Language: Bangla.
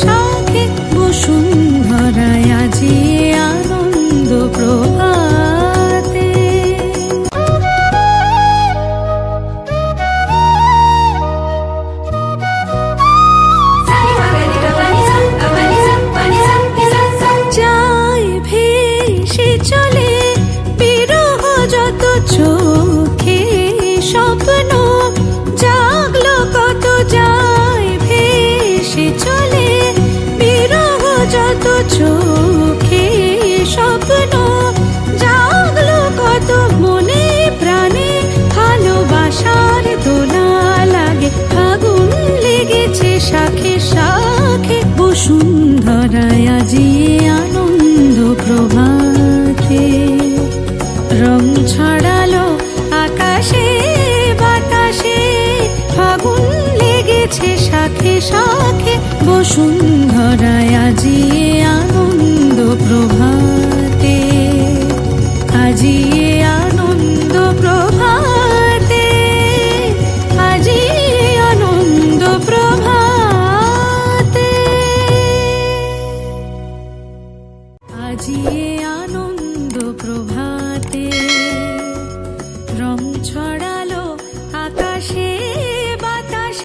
শাখে যত চোখে স্বপ্ন, জাগলো কত মনে প্রাণে, ভালোবাসার দোলা লাগে ফাগুন লেগেছে শাখে শাখে। বসুন্ধরায় আজি আনন্দ প্রভাতে। রং ছড়ালো আকাশে, বাতাসে ফাগুন লেগেছে শাখে শাখে। বসুন্ধরায় ছড়ায় আজিয়ে আনন্দ প্রভাতে। আজিয়ে আনন্দ প্রভাতে। আজি আনন্দ প্রভাতে। আজিয়ে আনন্দ প্রভা